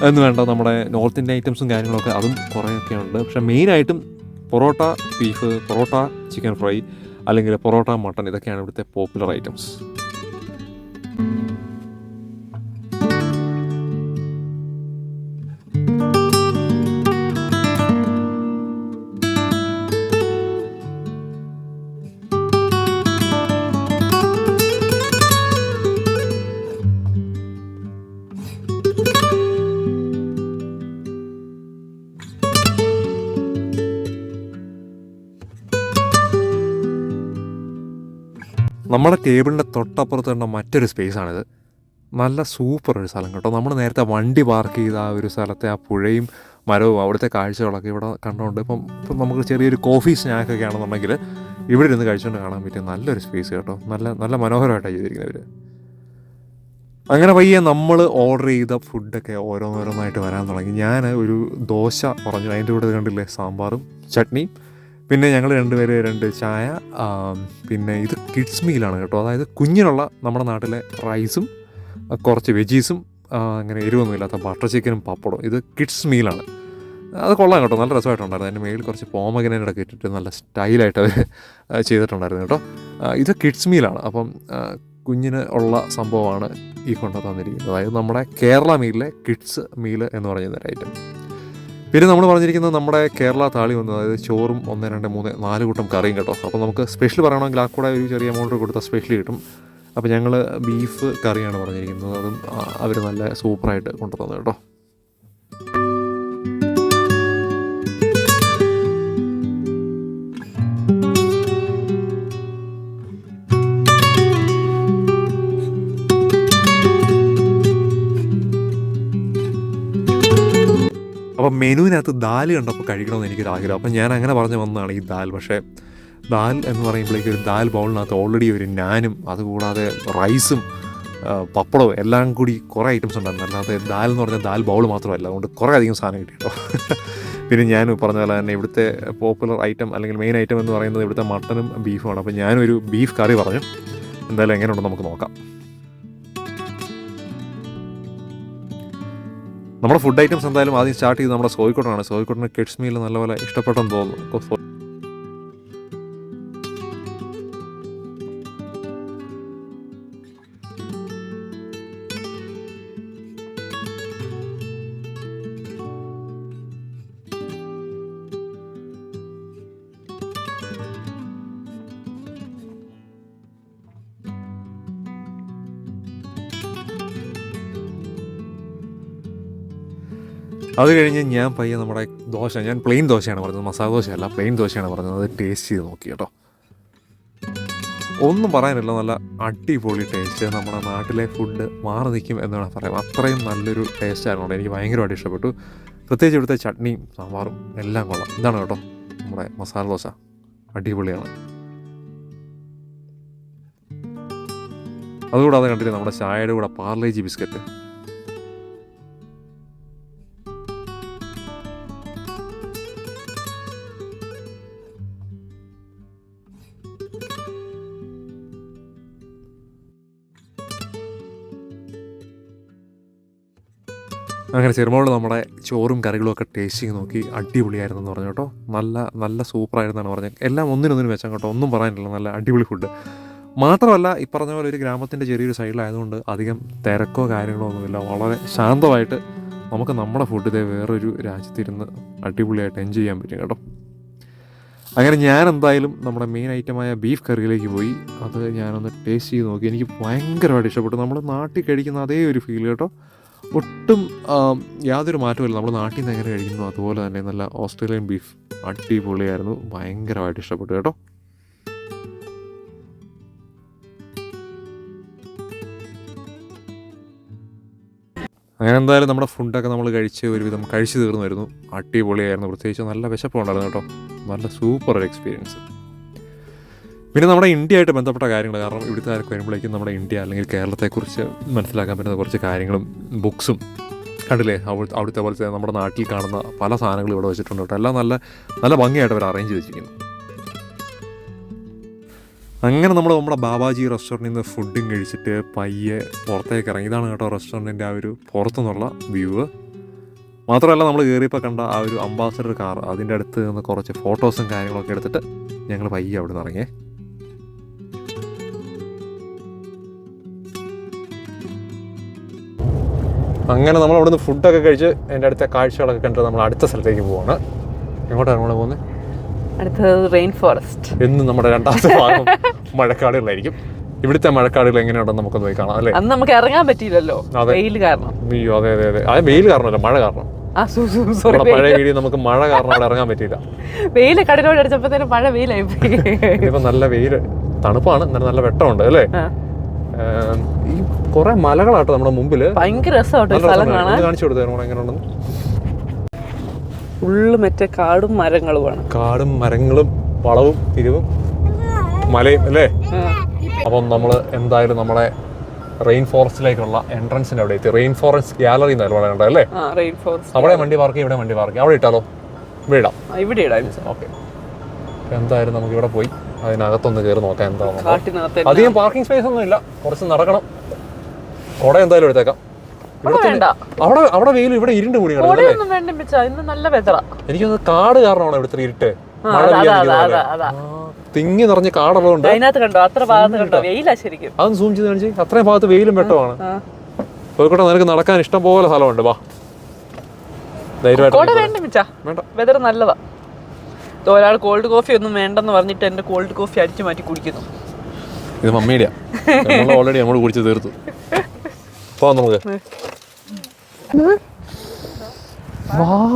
എന്ന് വേണ്ട നമ്മുടെ നോർത്ത് ഇന്ത്യൻ ഐറ്റംസും കാര്യങ്ങളൊക്കെ അതും കുറേയൊക്കെ ഉണ്ട്. പക്ഷേ മെയിനായിട്ടും parotta beef parotta chicken fry അല്ലെങ്കിൽ പൊറോട്ട മട്ടൺ ഇതൊക്കെയാണ് ഇവിടുത്തെ പോപ്പുലർ ഐറ്റംസ്. നമ്മുടെ ടേബിളിന്റെ തൊട്ടപ്പുറത്ത് കണ്ട മറ്റൊരു സ്പേസാണിത് നല്ല സൂപ്പർ ഒരു സ്ഥലം കേട്ടോ. നമ്മൾ നേരത്തെ വണ്ടി പാർക്ക് ചെയ്ത ആ ഒരു സ്ഥലത്തെ ആ പുഴയും മരവും അവിടുത്തെ കാഴ്ചകളൊക്കെ ഇവിടെ കണ്ടുകൊണ്ട് ഇപ്പം ഇപ്പം നമുക്ക് ചെറിയൊരു കോഫി സ്നാക്കൊക്കെ ആണെന്നുണ്ടെങ്കിൽ ഇവിടെ ഇരുന്ന് കഴിച്ചുകൊണ്ട് കാണാൻ പറ്റിയ നല്ലൊരു സ്പേസ് കേട്ടോ. നല്ല നല്ല മനോഹരമായിട്ടാണ് ചെയ്തിരിക്കുന്നത് ഇവർ അങ്ങനെ പയ്യെ നമ്മൾ ഓർഡർ ചെയ്ത ഫുഡൊക്കെ ഓരോന്നോരോന്നായിട്ട് വരാൻ തുടങ്ങി. ഞാൻ ഒരു ദോശ പറഞ്ഞു അതിന്റെ കൂടെ കണ്ടില്ലേ? സാമ്പാറും ചട്നിയും. പിന്നെ ഞങ്ങൾ രണ്ടുപേര് രണ്ട് ചായ പിന്നെ ഇത് കിഡ്സ് മീലാണ് കേട്ടോ. അതായത് കുഞ്ഞിനുള്ള നമ്മുടെ നാട്ടിലെ റൈസും കുറച്ച് വെജീസും അങ്ങനെ എരിവൊന്നും ഇല്ലാത്ത ബട്ടർ ചിക്കനും പപ്പടവും. ഇത് കിഡ്സ് മീലാണ് അത് കൊള്ളാം കേട്ടോ. നല്ല രസമായിട്ടുണ്ടായിരുന്നു. അതിന്റെ മേളിൽ കുറച്ച് പോമഗനേറ്റൊക്കെ ഇട്ടിട്ട് നല്ല സ്റ്റൈലായിട്ട് അവർ ചെയ്തിട്ടുണ്ടായിരുന്നു കേട്ടോ. ഇത് കിഡ്സ് മീലാണ് അപ്പം കുഞ്ഞിന് ഉള്ള സംഭവമാണ് ഈ കൊണ്ടു തന്നിരിക്കുന്നത്. അതായത് നമ്മുടെ കേരള മീലിലെ കിഡ്സ് മീൽ എന്ന് പറയുന്ന ഒരു ഐറ്റം പിന്നെ നമ്മൾ പറഞ്ഞിരിക്കുന്നത് നമ്മുടെ കേരള താളി വന്നു അതായത് ചോറും ഒന്ന് രണ്ട് മൂന്ന് നാല് കൂട്ടം കറിയും കേട്ടോ. അപ്പോൾ നമുക്ക് സ്പെഷ്യൽ പറയണമെങ്കിൽ ആ കൂടെ ഒരു ചെറിയ എമൗണ്ട് കൊടുത്താൽ സ്പെഷ്യൽ കിട്ടും. അപ്പോൾ ഞങ്ങൾ ബീഫ് കറിയാണ് പറഞ്ഞിരിക്കുന്നത്. അതും അവർ നല്ല സൂപ്പറായിട്ട് കൊണ്ടുതന്നു കേട്ടോ. അപ്പം മെനുവിനകത്ത് ദാൽ കണ്ടപ്പോൾ കഴിക്കണമെന്ന് എനിക്കൊരു ആഗ്രഹം അപ്പം ഞാൻ അങ്ങനെ പറഞ്ഞു വന്നതാണ് ഈ ദാൽ. പക്ഷേ ദാൽ എന്ന് പറയുമ്പോഴേക്ക് ഒരു ദാൽ ബൗളിനകത്ത് ഓൾറെഡി ഒരു നാനും അതുകൂടാതെ റൈസും പപ്പടവും എല്ലാം കൂടി കുറേ ഐറ്റംസ് ഉണ്ടായിരുന്നു. അല്ലാതെ ദാൽ എന്ന് പറഞ്ഞാൽ ദാൽ ബൗൾ മാത്രമല്ല. അതുകൊണ്ട് കുറേ അധികം സാധനം കേട്ടോ (laughs) പിന്നെ ഞാൻ പറഞ്ഞ പോലെ തന്നെ ഇവിടുത്തെ പോപ്പുലർ ഐറ്റം അല്ലെങ്കിൽ മെയിൻ ഐറ്റം എന്ന് പറയുന്നത് ഇവിടുത്തെ മട്ടനും ബീഫുമാണ് അപ്പോൾ ഞാനൊരു ബീഫ് കറി പറഞ്ഞു. എന്തായാലും എങ്ങനെയുണ്ടെന്ന് നമുക്ക് നോക്കാം. നമ്മുടെ ഫുഡ് ഐറ്റംസ് എന്തായാലും ആദ്യം സ്റ്റാർട്ട് ചെയ്ത് നമ്മുടെ സോയിക്കോട്ടാണ് സോയിക്കോട്ടിന് കിഡ്സ് മീൽ നല്ലപോലെ ഇഷ്ടപ്പെട്ടെന്ന് തോന്നുന്നു. അത് കഴിഞ്ഞ് ഞാൻ പയ്യെ നമ്മുടെ ദോശ ഞാൻ പ്ലെയിൻ ദോശയാണ് പറഞ്ഞത് മസാല ദോശയല്ല പ്ലെയിൻ ദോശയാണ് പറഞ്ഞത്. അത് ടേസ്റ്റ് ചെയ്ത് നോക്കി കേട്ടോ. ഒന്നും പറയാനില്ല നല്ല അടിപൊളി ടേസ്റ്റ് നമ്മുടെ നാട്ടിലെ ഫുഡ് മാറി നിൽക്കും എന്ന് വേണം പറയാം അത്രയും നല്ലൊരു ടേസ്റ്റ് ആയിരുന്നു. എനിക്ക് ഭയങ്കരമായിട്ട് ഇഷ്ടപ്പെട്ടു. പ്രത്യേകിച്ച് ഇവിടുത്തെ ചട്നിയും സാമ്പാറും എല്ലാം കൊള്ളാം. ഇതാണ് കേട്ടോ നമ്മുടെ മസാല ദോശ. അടിപൊളിയാണ്. അതുകൂടാതെ കണ്ടില്ലേ നമ്മുടെ ചായയുടെ കൂടെ പാർലേജി ബിസ്ക്കറ്റ്. അങ്ങനെ ചെറുമോൾ നമ്മുടെ ചോറും കറികളും ഒക്കെ ടേസ്റ്റ് ചെയ്ത് നോക്കി അടിപൊളിയായിരുന്നു എന്ന് പറഞ്ഞു കേട്ടോ. നല്ല നല്ല സൂപ്പറായിരുന്നാണ് പറഞ്ഞത്. എല്ലാം ഒന്നിനൊന്നിനും വെച്ചാൽ കേട്ടോ. ഒന്നും പറയാനില്ല. നല്ല അടിപൊളി ഫുഡ് മാത്രമല്ല ഈ പറഞ്ഞ പോലെ ഒരു ഗ്രാമത്തിന്റെ ചെറിയൊരു സൈഡിലായതുകൊണ്ട് അധികം തിരക്കോ കാര്യങ്ങളോ ഒന്നുമില്ല. വളരെ ശാന്തമായിട്ട് നമുക്ക് നമ്മുടെ ഫുഡ് ഇതേ വേറൊരു രാജ്യത്തിരുന്ന് അടിപൊളിയായിട്ട് എൻജോയ് ചെയ്യാൻ പറ്റും കേട്ടോ. അങ്ങനെ ഞാൻ എന്തായാലും നമ്മുടെ മെയിൻ ഐറ്റമായ ബീഫ് കറിയിലേക്ക് പോയി. അത് ഞാനൊന്ന് ടേസ്റ്റ് ചെയ്ത് നോക്കി. എനിക്ക് ഭയങ്കരമായിട്ട് ഇഷ്ടപ്പെട്ടു. നമ്മുടെ നാട്ടിൽ കഴിക്കുന്ന അതേ ഒരു ഫീൽ കേട്ടോ. ഒട്ടും യാതൊരു മാറ്റമില്ല നമ്മുടെ നാട്ടിൽ നിന്ന് എങ്ങനെ കഴിക്കുന്നു? അതുപോലെ തന്നെ നല്ല ഓസ്ട്രേലിയൻ ബീഫ് അടിപൊളിയായിരുന്നു. ഭയങ്കരമായിട്ട് ഇഷ്ടപ്പെട്ടു കേട്ടോ. അങ്ങനെ എന്തായാലും നമ്മുടെ ഫുഡൊക്കെ നമ്മൾ കഴിച്ച് ഒരുവിധം കഴിച്ചു തീർന്നു വരുന്നു. അടിപൊളിയായിരുന്നു. പ്രത്യേകിച്ച് നല്ല വിശപ്പുണ്ടായിരുന്നു കേട്ടോ. നല്ല സൂപ്പർ ഒരു എക്സ്പീരിയൻസ് പിന്നെ നമ്മുടെ ഇന്ത്യയായിട്ട് ബന്ധപ്പെട്ട കാര്യങ്ങൾ കാരണം ഇവിടുത്തെ ആരൊക്കെ വരുമ്പോഴേക്കും നമ്മുടെ ഇന്ത്യ അല്ലെങ്കിൽ കേരളത്തെക്കുറിച്ച് മനസ്സിലാക്കാൻ പറ്റുന്ന കുറച്ച് കാര്യങ്ങളും ബുക്സും കണ്ടില്ലേ? അവിടുത്തെ അവിടുത്തെ പോലത്തെ നമ്മുടെ നാട്ടിൽ കാണുന്ന പല സാധനങ്ങളും ഇവിടെ വെച്ചിട്ടുണ്ട് കേട്ടോ. എല്ലാം നല്ല നല്ല ഭംഗിയായിട്ട് അവർ അറേഞ്ച് വെച്ചിരിക്കുന്നു അങ്ങനെ നമ്മൾ നമ്മുടെ ബാബാജി റെസ്റ്റോറന്റിൽ നിന്ന് ഫുഡും കഴിച്ചിട്ട് പയ്യെ പുറത്തേക്ക് ഇറങ്ങി. ഇതാണ് കേട്ടോ റെസ്റ്റോറന്റിന്റെ ആ ഒരു പുറത്തുനിന്നുള്ള വ്യൂ മാത്രമല്ല നമ്മൾ കയറിയപ്പോൾ കണ്ട ആ ഒരു അംബാസഡർ കാർ അതിന്റെ അടുത്ത് നിന്ന് കുറച്ച് ഫോട്ടോസും കാര്യങ്ങളൊക്കെ എടുത്തിട്ട് ഞങ്ങൾ പയ്യെ അവിടെ നിന്ന് ഇറങ്ങിയേ അങ്ങനെ നമ്മൾ അവിടുന്ന് ഫുഡൊക്കെ കഴിച്ച് എന്റെ അടുത്ത കാഴ്ചകളൊക്കെ കണ്ടിട്ട് നമ്മൾ അടുത്ത സ്ഥലത്തേക്ക് പോവാണ്. എങ്ങോട്ടാണ് നമ്മൾ പോകുന്നത് അടുത്തത് റെയിൻ ഫോറസ്റ്റ് എന്നും നമ്മുടെ രണ്ടാമത്തെ ഭാഗം (laughs) മഴക്കാടുകളായിരിക്കും ഇവിടുത്തെ മഴക്കാടുകൾ എങ്ങനെയുണ്ടെന്ന് നമുക്കൊന്ന് പോയി കാണാം അല്ലേ? അന്ന് നമുക്ക് ഇറങ്ങാൻ പറ്റിയില്ലല്ലോ. വെയിൽ കാരണം. അയ്യോ അതെ അതെ അതെ. അത് വെയിൽ കാരണമല്ല മഴ കാരണം. പഴയ വീഡിയോ നമുക്ക് മഴ കാരണം അവിടെ ഇറങ്ങാൻ പറ്റിയില്ല. വെയിൽ കടലോട് അടിച്ചപ്പോഴത്തേനും മഴ വെയിലായി പോയി. ഇതിപ്പോ നല്ല വെയിൽ തണുപ്പാണ് നല്ല വെട്ടമുണ്ട് അല്ലേ? ഈ കുറെ മലകളാട്ടോ നമ്മുടെ മുമ്പിൽ ഭയങ്കര രസമാട്ടോ കാണിച്ചു എങ്ങനെയുണ്ടെന്ന്. ഫുള്ള് മറ്റേ കാടും മരങ്ങളുമാണ് കാടും മരങ്ങളും വളവും തിരിവും മലയും അല്ലേ? അപ്പം നമ്മൾ എന്തായാലും നമ്മളെ റെയിൻ ഫോറസ്റ്റിലേക്കുള്ള എൻട്രൻസിന്റെ അവിടെ എത്തി. റെയിൻ ഫോറസ്റ്റ് ഗാലറി എന്നായിരുന്നു അല്ലേ? റെയിൻ ഫോറസ്റ്റ് അവിടെ വണ്ടി പാർക്ക് ഇവിടെ വണ്ടി പാർക്ക് അവിടെ ഇട്ടാലോ? ഇവിടെ ഇടാം ഇവിടെ ഇടാം. ഓക്കെ. എന്തായാലും നമുക്ക് ഇവിടെ പോയി. അതിനകത്തൊന്ന് കയറി നോക്കാം എന്താണെന്ന് അധികം പാർക്കിംഗ് സ്പേസ് ഒന്നും ഇല്ല. കുറച്ച് നടക്കണം. കുട എന്തായാലും എടുത്തേക്കാം. അവിടെ അവിടെ വെയിൽ ഇവിടെ ഇരുണ്ട് കൂടി എനിക്കൊന്ന് കാട് കാരണമാണ് ഇവിടുത്തെ ഇരുട്ട്. തിങ്ങി നിറഞ്ഞ കാടുള്ളതുകൊണ്ട് അതും സൂം ചെയ്ത് കാണിച്ച് അത്രയും ഭാഗത്ത് വെയിലും വെട്ടമാണ്. കോഴിക്കോട്ടെ നിനക്ക് നടക്കാൻ ഇഷ്ടം പോലെ സ്ഥലമുണ്ട്. വാ. ധൈര്യമായിട്ട് വേണ്ട നല്ലതാ. ഒരാൾ കോൾഡ് കോഫി ഒന്നും വേണ്ടെന്ന് പറഞ്ഞിട്ട് എന്റെ കോൾഡ് കോഫി അടിച്ചു മാറ്റി കുടിക്കുന്നു. ഇത് മമ്മിയുടെ ഓൾറെഡി നമ്മൾ കുടിച്ച് തീർത്തു. പോവാം നമുക്ക്.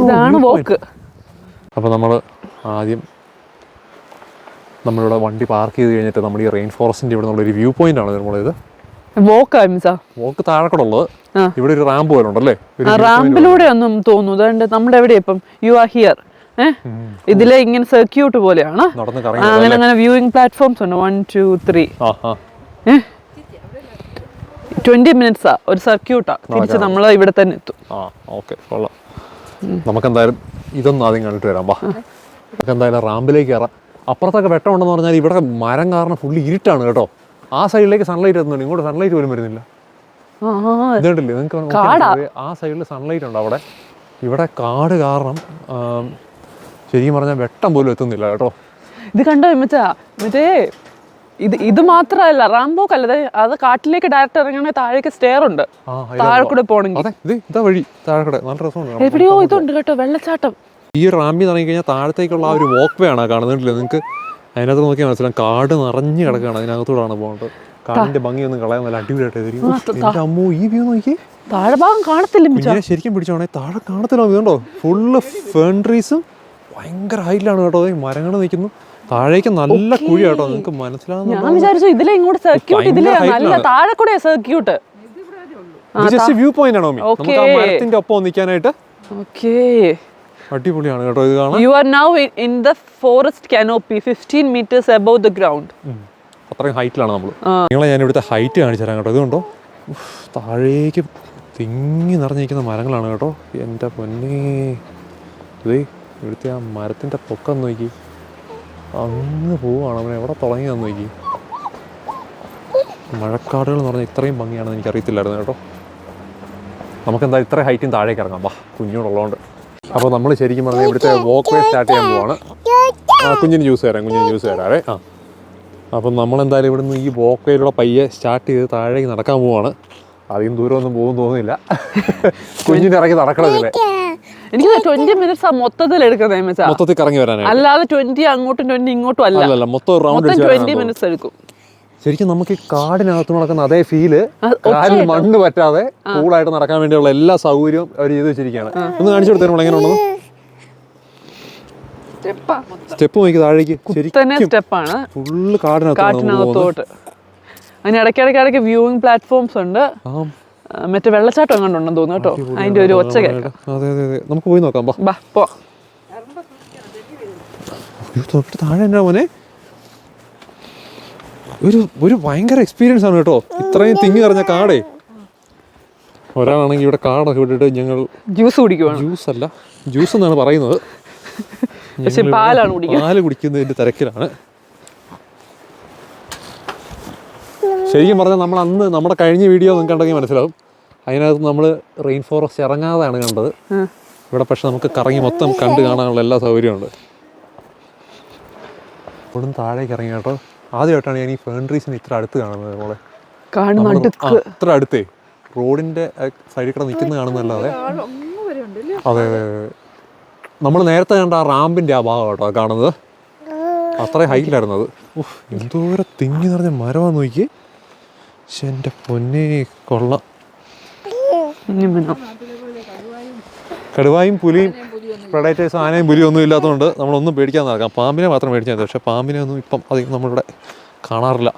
ഇതാണ് വോക്ക് അപ്പോൾ നമ്മൾ ആദ്യം നമ്മളിവിടെ വണ്ടി പാർക്ക് ചെയ്ത് കഴിഞ്ഞിട്ട് നമ്മൾ ഈ റെയിൻ ഫോറസ്റ്റിന്റെ ഇവിടെ നിന്നുള്ളൊരു വ്യൂ പോയിന്റ് ആണ് നമ്മളിത് വോക്കാ താഴെക്കടുള്ളത്. ഇവിടെ ഒരു റാമ്പ് പോലെ ഉണ്ടല്ലേ റാമ്പിലൂടെ ഒന്നും തോന്നുന്നു. അതുകൊണ്ട് നമ്മുടെ എവിടെ ഇപ്പം? യു ആർ ഹിയർ ഇതിലെ ഇങ്ങനെ സർക്യൂട്ട് പോലെയാണ്. അങ്ങനെ അങ്ങനെ വ്യൂയിങ് പ്ലാറ്റ്ഫോംസ് ഉണ്ട്. വൺ ടു ത്രീ ട്വന്റി മിനിറ്റ്സാ ഒരു സർക്യൂട്ടാ തിരിച്ച് നമ്മൾ ഇവിടെ തന്നെ എത്തും. നമുക്ക് എന്തായാലും ഇതൊന്നും ആദ്യം കണ്ടിട്ട് വരാം. വാ. നമുക്ക് എന്തായാലും റാമ്പിലേക്ക് കയറാം. അപ്പുറത്തൊക്കെ വെട്ടമുണ്ടെന്ന് പറഞ്ഞാൽ ഇവിടെ മരം കാരണം ഫുള്ള് ഇരുട്ടാണ് കേട്ടോ. ആ സൈഡിലേക്ക് സൺലൈറ്റ് എത്തുന്നുണ്ട്. ഇങ്ങോട്ട് സൺലൈറ്റ് പോലും വരുന്നില്ല. ആ, ഇതുണ്ടല്ലേ? നിങ്ങൾക്ക് നോക്കിയാൽ ആ സൈഡിൽ സൺലൈറ്റ് ഉണ്ട് അവിടെ. ഇവിടെ കാട് കാരണം ശരിക്കും പറഞ്ഞാൽ വെട്ടം പോലും എത്തുന്നില്ല കേട്ടോ. ഇത് കണ്ടോ മച്ചാ മറ്റേ ഇത് ഇത് മാത്രമല്ല റാംബോക്ക് അല്ല അത് കാട്ടിലേക്ക് ഡയറക്റ്റ് ഇറങ്ങണ താഴേക്ക് സ്റ്റെയർ ഉണ്ട്. താഴെക്കൂടെ പോകണമെങ്കിൽ. കൂടെ പോണെങ്കിൽ അതെ ഇതാ വഴി താഴെക്കടെ. നല്ല രസമുണ്ട് എവിടെയോ ഇതുണ്ട് കേട്ടോ വെള്ളച്ചാട്ടം. ഈ ഒരു തുടങ്ങി കഴിഞ്ഞാൽ താഴത്തേക്കുള്ള ആ ഒരു വോക്ക് വേ ആണ് കാണുന്നില്ലേ? നിങ്ങൾക്ക് അതിനകത്ത് നോക്കിയാൽ മനസ്സിലാവും. കാട് നിറഞ്ഞു കിടക്കുകയാണ് അതിനകത്തൂടാണ് പോകുന്നത് കാടിന്റെ ഭംഗിയൊന്നും കളയാൻ നല്ല അടിപൊളിയായിട്ട് അമ്മോ ഈ വ്യൂ നോക്കി. താഴെ ഭാഗം കാണത്തില്ല ശരിക്കും പിടിച്ചോണേ താഴെ കാണത്തില്ല ഇതുണ്ടോ ഫുള്ള് ഫേൺ ട്രീസും ഭയങ്കര ഹൈറ്റിലാണ് കേട്ടോ. മരങ്ങൾ നിൽക്കുന്നു. താഴേക്ക് നല്ല കുഴി കേട്ടോ നിങ്ങൾക്ക് ഞാൻ വിചാരിച്ചു ഇതിലെ ഇങ്ങോട്ട് സർക്യൂട്ട് ഇതിലെ നല്ല താഴെ കൂടെ സർക്യൂട്ട് ജസ്റ്റ് വ്യൂ പോയിന്റ് ആണോ നമുക്ക് ആ മരത്തിന്റെ ഒപ്പം നിൽക്കാനായിട്ട് ഓക്കേ. അടിപൊളിയാണ് കേട്ടോ ഇത് കാണാൻ. You are now in the forest canopy fifteen metres above the ground. അത്രയും ഹൈറ്റിലാണ് നമ്മൾ നിങ്ങളെ ഞാൻ ഇവിടുത്തെ ഹൈറ്റ് കാണിച്ചു തരാം കേട്ടോ. ഇതുണ്ടോ? ഉഫ്, താഴേക്ക് തിങ്ങി നിറഞ്ഞിരിക്കുന്ന മരങ്ങളാണ് കേട്ടോ. എന്റെ പൊന്നേ. ഇതേ ഇവിടുത്തെ ആ മരത്തിന്റെ പൊക്കം നോക്കി. അങ്ങ് പോവാണ് അവൻ എവിടെ തുടങ്ങിയതെന്ന് നോക്കി. മഴക്കാടുകൾ എന്ന് പറഞ്ഞാൽ ഇത്രയും ഭംഗിയാണെന്ന് എനിക്കറിയത്തില്ലായിരുന്നു കേട്ടോ. നമുക്കെന്താ ഇത്ര ഹൈറ്റും താഴേക്ക് ഇറങ്ങാം. വാ കുഞ്ഞോടുള്ളതുകൊണ്ട് അപ്പോൾ നമ്മൾ ശരിക്കും പറഞ്ഞാൽ ഇവിടുത്തെ വോക്ക് വേ സ്റ്റാർട്ട് ചെയ്യാൻ പോവാണ്. ആ കുഞ്ഞിന് ജ്യൂസ് തരാം കുഞ്ഞിന് ജ്യൂസ് തരാവേ. ആ. അപ്പം നമ്മളെന്തായാലും ഇവിടുന്ന് ഈ വോക്ക് വേയിലൂടെ പയ്യെ സ്റ്റാർട്ട് ചെയ്ത് താഴേക്ക് നടക്കാൻ പോവാണ്. അധികം ദൂരമൊന്നും പോകുമെന്ന് തോന്നുന്നില്ല. കുഞ്ഞിന് ഇറങ്ങി നടക്കണമില്ലേ. എനിക്ക് ട്വന്റി മിനിറ്റ്സ് ആ മൊത്തത്തിൽ എടുക്കുന്നത് മൊത്തത്തിൽ കറങ്ങി വരാനായിട്ട്. അല്ലാതെ ട്വന്റി അങ്ങോട്ടും ട്വന്റി ഇങ്ങോട്ടും അല്ല. അല്ലല്ല മൊത്തം റൗണ്ട് മൊത്തം ട്വന്റി മിനിറ്റ്സ് എടുക്കും. ശരിക്കും നമുക്ക് ഈ കാടിനകത്ത് നടക്കുന്ന അതേ ഫീൽ കാലിൽ മണ്ണ് പറ്റാതെ കൂളായിട്ട് നടക്കാൻ വേണ്ടിയുള്ള എല്ലാ സൗകര്യവും അവർ ചെയ്ത് വെച്ചിരിക്കുകയാണ്. ഒന്ന് കാണിച്ചു കൊടുത്തേ എങ്ങനെ ഉണ്ടെന്ന് സ്റ്റെപ്പ്. നോക്കി താഴേക്ക്. തന്നെ ശരിക്കും സ്റ്റെപ്പാണ്. ഫുള്ള് കാടിനകത്ത് നമ്മൾ കാട്ടിനകത്തോട്ട്. അതിന് ഇടയ്ക്കിടയ്ക്ക് ഇടയ്ക്ക് വ്യൂവിംഗ് പ്ലാറ്റ്ഫോംസ് ഉണ്ട്. ആ, മറ്റേ വെള്ളച്ചാട്ടം കണ്ടുണ്ടെന്ന് തോന്നുന്നു കേട്ടോ. അതിന്റെ ഒരു ഒച്ച കേൾക്കാം. അതെ അതെ അതെ. നമുക്ക് പോയി നോക്കാം ബാ പോ തൊട്ട് താഴെ എന്നാ മോനെ? ഒരു ഒരു ഭയങ്കര എക്സ്പീരിയൻസ് ആണ് കേട്ടോ. ഇത്രയും തിങ്ങി നിറഞ്ഞ കാടേ. ഒരാളാണെങ്കിൽ ഇവിടെ കാടൊക്കെ വിട്ടിട്ട് ഞങ്ങൾ ജ്യൂസ് കുടിക്കുവാണ്. ജ്യൂസ് അല്ല ജ്യൂസ് എന്നാണ് പറയുന്നത്. പക്ഷെ പാലാണ് കുടിക്കുന്നത്. പാൽ കുടിക്കുന്നതിന്റെ തിരക്കിലാണ്. ശരിക്കും പറഞ്ഞാൽ നമ്മൾ അന്ന് നമ്മുടെ കഴിഞ്ഞ വീഡിയോ നിങ്ങൾക്ക് കണ്ടെങ്കിൽ മനസ്സിലാവും. അതിനകത്ത് നമ്മൾ റെയിൻ ഫോറസ്റ്റ് ഇറങ്ങാതെയാണ് കണ്ടത്. ഇവിടെ പക്ഷെ നമുക്ക് കറങ്ങി മൊത്തം കണ്ട് കാണാനുള്ള എല്ലാ സൗകര്യമുണ്ട് ഇവിടുന്ന് താഴേക്ക് ഇറങ്ങി കേട്ടോ. ആദ്യമായിട്ടാണ് ഞാൻ ഈ ഫേൺ ട്രീസിന് ഇത്ര അടുത്ത് കാണുന്നത് മോളെ. ഇത്ര അടുത്തേ. റോഡിന്റെ സൈഡിൽ കൂടെ നിൽക്കുന്ന കാണുന്നല്ലാതെ അതെ അതെ നമ്മൾ നേരത്തെ കണ്ട ആ റാമ്പിന്റെ ആ ഭാഗം കേട്ടോ കാണുന്നത്. അത്രയും ഹൈറ്റിലായിരുന്നു അത്. ഉഫ്, എന്തോരം തിങ്ങി നിറഞ്ഞ മരമാണെന്ന് നോക്കി പക്ഷെ എന്റെ പൊന്നെ കൊള്ളാം. കടുവായും പുലിയും പ്രൊഡക്റ്റേഴ്സ് ആനയും പുലിയും ഒന്നും ഇല്ലാത്തതുകൊണ്ട് നമ്മളൊന്നും പേടിക്കാൻ നടക്കാം. പാമ്പിനെ മാത്രം പേടിച്ചാൽ മതി. പക്ഷെ പാമ്പിനെ ഒന്നും ഇപ്പം അധികം നമ്മളിവിടെ കാണാറില്ല.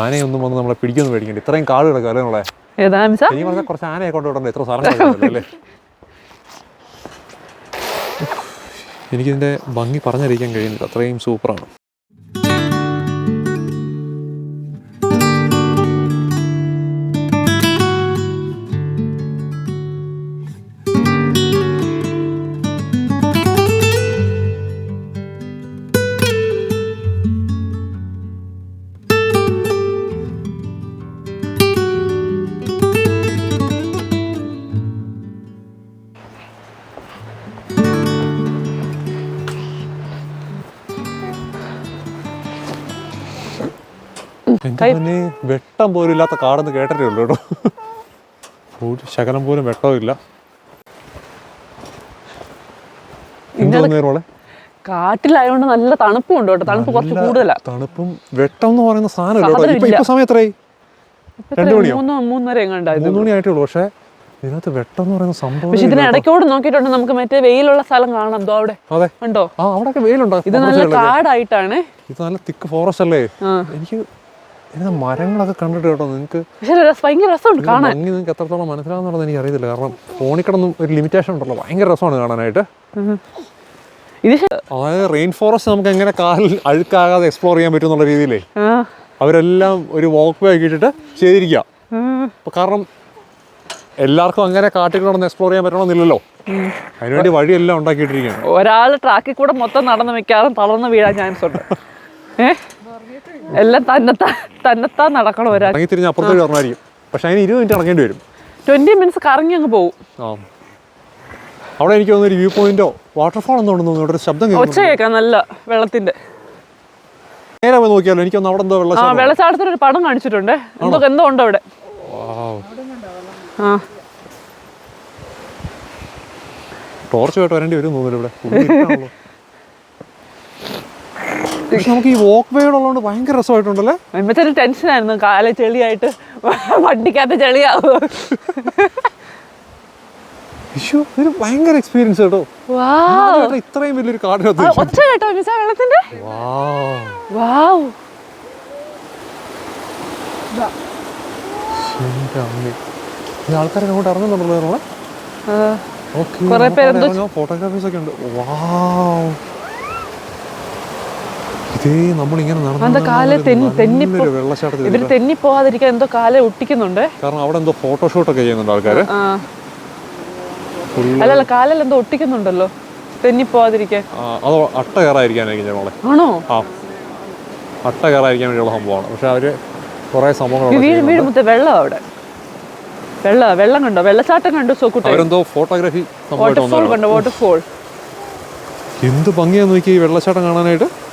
ആനയൊന്നും വന്ന് നമ്മളെ പിടിക്കൊന്നും പേടിക്കണ്ട. ഇത്രയും കാട് കിടക്കുക അല്ലേ നമ്മളെ? ഇനി പറഞ്ഞാൽ കുറച്ച് ആനയെ കൊണ്ടുവിടണ്ട? ഇത്ര സാധനം അല്ലേ? (laughs) എനിക്കിതിന്റെ ഭംഗി പറഞ്ഞറിയിക്കാൻ കഴിയുന്നില്ല. അത്രയും സൂപ്പറാണ്. വെട്ടം പോലും ഇല്ലാത്ത കാടെന്ന് കേട്ടേ ഉള്ളൂ കേട്ടോ. ശകലം പോലും നേരോളെ കാട്ടിലായതുകൊണ്ട് നല്ല തണുപ്പും ഉണ്ട് കേട്ടോ. തണുപ്പ് കുറച്ച് കൂടുതലാ. തണുപ്പും വെട്ടം എന്ന് പറയുന്ന സാധനം സമയം എത്രയായി? രണ്ട് മണിയോ? മൂന്നര മൂന്ന് പക്ഷേ ഇതിനകത്ത് വെട്ടം എന്ന് പറയുന്ന സംഭവം പക്ഷെ ഇതിന് ഇടയ്ക്കോട് നോക്കിയിട്ടുണ്ട്. നമുക്ക് മറ്റേ വെയിലുള്ള സ്ഥലം കാണാം. അവിടെ. അതെ. ഉണ്ടോ? ആ അവിടെയൊക്കെ വെയിലുണ്ടോ. ഇത് നല്ല കാടായിട്ടാണ്. ഇത് നല്ല തിക്ക് ഫോറസ്റ്റ് അല്ലേ? എനിക്ക് മരങ്ങളൊക്കെ കണ്ടിട്ട് കേട്ടോ നിങ്ങൾക്ക് ഭയങ്കര രസമുണ്ട് കാണാൻ. ഭംഗി നിങ്ങൾക്ക് എത്രത്തോളം മനസ്സിലാവുന്നുള്ളത് എനിക്ക് അറിയത്തില്ല കാരണം ഫോണിൽ കിടന്നും ഒരു ലിമിറ്റേഷൻ ഉണ്ടല്ലോ. ഭയങ്കര രസമാണ് കാണാനായിട്ട്. ഇത് അതായത് റെയിൻ ഫോറസ്റ്റ് നമുക്ക് എങ്ങനെ കാലിൽ അഴുക്കാകാതെ എക്സ്പ്ലോർ ചെയ്യാൻ പറ്റും എന്നുള്ള രീതിയിലേ അവരെല്ലാം ഒരു വാക്ക് വേ ആക്കിയിട്ടിട്ട് ചെയ്തിരിക്കുക കാരണം എല്ലാവർക്കും അങ്ങനെ കാട്ടിൽ നടന്ന് എക്സ്പ്ലോർ ചെയ്യാൻ പറ്റണമെന്നില്ലല്ലോ. അതിനുവേണ്ടി വഴിയെല്ലാം ഉണ്ടാക്കിയിട്ടിരിക്കുകയാണ്. ഒരാൾ ട്രാക്കിൽ കൂടെ മൊത്തം നടന്ന് മിക്കാറും തളർന്ന് വീഴാൻ ചാൻസ് ഉണ്ട്. ഏ? എല്ലാം തന്നെത്താ തന്നെത്താ നടക്കണം ഒരാൾ. ഇറങ്ങി തിരിഞ്ഞ് അപ്പുറത്തേക്ക് ഇറങ്ങായിരിക്കും പക്ഷെ അതിന് ഇരുപത് മിനിറ്റ് ഇറങ്ങേണ്ടി വരും. ട്വന്റി മിനിറ്റ്സ് കറങ്ങി അങ്ങ് പോകും ആ. അവിടെ എനിക്ക് തോന്നുന്നു ഒരു വ്യൂ പോയിന്റോ വാട്ടർഫാൾ എന്തോ ഉണ്ടെന്ന് തോന്നുന്നു. ഇവിടെ ഒരു ശബ്ദം ഒച്ച കേൾക്കുന്നു കേൾക്കാം നല്ല വെള്ളത്തിന്റെ. നേരെ പോയി നോക്കിയാലോ എനിക്കൊന്ന് അവിടെ എന്തോ ആ വെള്ളച്ചാട്ടം വെള്ളച്ചാട്ടത്തിന് ഒരു പടം കാണിച്ചിട്ടുണ്ട്. എന്തോ എന്തോ ഉണ്ട് അവിടെ. ആ. ടോർച്ച് ആയിട്ട് വരേണ്ടി വരും തോന്നുന്നു ഇവിടെ. (laughs) നമുക്ക് ഈ വോക്ക് വേ ഉള്ളതുകൊണ്ട് ഭയങ്കര രസമായിട്ടുണ്ടല്ലേ? എന്നുവെച്ചാൽ ടെൻഷനായിരുന്നു കാല ചെളിയായിട്ട് വണ്ടിക്കകത്ത് ചെളിയാവും. ഇതൊരു ഭയങ്കര എക്സ്പീരിയൻസ് കേട്ടോ. ഇത്രയും വലിയൊരു കാട് ഒച്ച കേട്ടോ മിസ വെള്ളത്തിന്റെ? വാവ്. ആൾക്കാരൊക്കെ അങ്ങോട്ട് ഇറങ്ങുന്നുണ്ടല്ലോ ഫോട്ടോഗ്രാഫേഴ്സ് ഒക്കെ ഉണ്ട്. വാവ് നമ്മളിങ്ങനെ വെള്ളച്ചാട്ടത്തിൽ ഇവർ തെന്നി പോവാതിരിക്കാൻ എന്തോ കാലെ ഒട്ടിക്കുന്നുണ്ട്. കാരണം അവിടെ എന്തോ ഫോട്ടോഷൂട്ടൊക്കെ ചെയ്യുന്നുണ്ട് ആൾക്കാര്. അല്ലല്ല കാലിൽ എന്തോ ഒട്ടിക്കുന്നുണ്ടല്ലോ. തെന്നി പോവാതിരിക്കാൻ ആ, അട്ട കയറായിരിക്കാനായിരിക്കും ഞങ്ങളെ. ആണോ? ആ. അട്ട കയറായിരിക്കാൻ വേണ്ടിയുള്ള സംഭവമാണ്. പക്ഷെ അവർ കുറെ സംഭവങ്ങൾ വീട് വീട് മൊത്തം വെള്ളം അവിടെ. വെള്ളം വെള്ളം കണ്ടോ? വെള്ളച്ചാട്ടം കണ്ടു സോക്കുട്ടെ അവരെന്തോ ഫോട്ടോഗ്രാഫി വാട്ടർഫോൾ കണ്ടോ? വാട്ടർഫോൾ എന്ത് ഭംഗിയാന്ന് നോക്കി ഈ വെള്ളച്ചാട്ടം കാണാനായിട്ട്. അത്